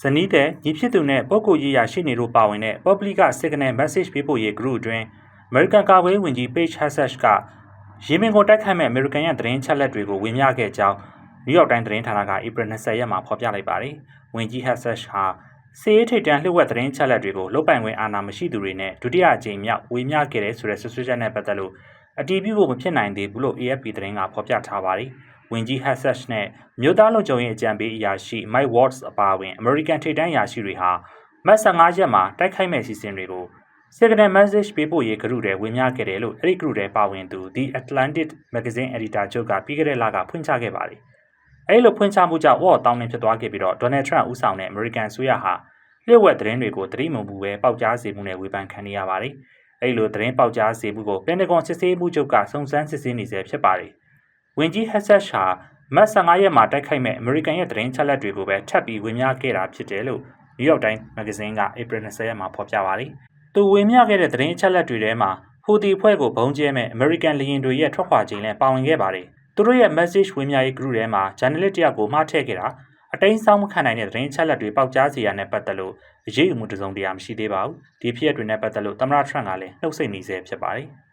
ဇနီးတဲ့ညီဖြစ်သူနဲ့ပုဂ္ဂိုလ်ရေးရာရှိနေတို့ပါဝင်တဲ့ Public Signal Message ပေးပို့ရေး group အတွင်း American ကာကွယ်ရေးဝန်ကြီး Page Hassett ကယီမင်ကိုတိုက်ခိုက်မဲ့ American ရဲ့သတင်းချက်လက်တွေကိုဝင်မြခဲ့ကြောင်း New York Times သတင်းဌာနက April 20ရက်မှာဖော်ပြလိုက်ပါတယ်။ဝန်ကြီး Hassett ဟာစီးရေးထိတ်တန်းလှုပ်ဝက်သတင်းချက်လက်တွေကိုလုတ်ပိုင်ခွင့်အာဏာမရှိသူတွေနဲ့ဒုတိယအကြိမ်မြောက်ဝေမျှခဲ့တဲ့ဆိုတဲ့ဆွဆွချက်နဲ့ပတ်သက်လို့အတည်ပြုဖို့မဖြစ်နိုင်သေးဘူးလို့ AFP သတင်းကဖော်ပြထားပါတယ်။ ဝန်ကြီး Hassett နဲ့မြို့သားလုံခြုံရေးအကြံပေးအရာရှိ Mike Waltz အပါအဝင် American ထိပ်တန်းအရာရှိတွေဟာမတ်15ရက်မှာတိုက်ခိုက်မဲ့စီစဉ်တွေကို Signal Message ပေးပို့ရေးဂရုတွေဝင်မြခဲ့တယ်လို့အဲ့ဒီဂရုတွေပါဝင်သူ The Atlantic Magazine Editor ချုပ်ကပြီးခဲ့တဲ့လကဖွင့်ချခဲ့ပါတယ်။အဲ့ဒီလိုဖွင့်ချမှုကြောင့်ဝေါ်တောင်းနေဖြစ်သွားခဲ့ပြီးတော့ Donald Trump ဦးဆောင်တဲ့ American ဆိုရဟာလျှို့ဝှက်သတင်းတွေကိုသတိမုံဘူးပဲပေါက်ကြားစေမှုနဲ့ဝေဖန်ခံနေရပါတယ်။အဲ့ဒီလိုသတင်းပေါက်ကြားစေမှုကို Pentagon စစ်ဆေးမှုချုပ်ကစုံစမ်းစစ်ဆေးနေဆဲဖြစ်ပါတယ်။ ဝင်ကြီး Hassett ဟာမတ်15ရက်မှာတိုက်ခိုက်မဲ့ American ရဲ့သတင်းချက်လက်တွေကိုပဲထပ်ပြီးဝင်မြခဲ့တာဖြစ်တယ်လို့ New York Times Magazine က April 20ရက်မှာဖော်ပြပါတယ်။သူဝင်မြခဲ့တဲ့သတင်းအချက်လက်တွေထဲမှာဟူတီဖွဲ့ကိုဘုံကျဲမဲ့ American လေယာဉ်တွေရဲ့ထွက်ခွာခြင်းလည်းပါဝင်ခဲ့ပါတယ်။သူတို့ရဲ့ message ဝင်မြရေး group ထဲမှာ journalist တယောက်ကိုမှားထည့်ခဲ့တာအတိုင်းဆောင်မခံနိုင်တဲ့သတင်းအချက်လက်တွေပေါက်ကြားစေရတဲ့ပတ်သက်လို့အရေးအမှုတစ်စုံတရာမရှိသေးပါဘူး။ဒီဖြစ်ရပ်တွေနဲ့ပတ်သက်လို့သမ္မတ Trump ကလည်းနှုတ်ဆက်နေဆဲဖြစ်ပါတယ်။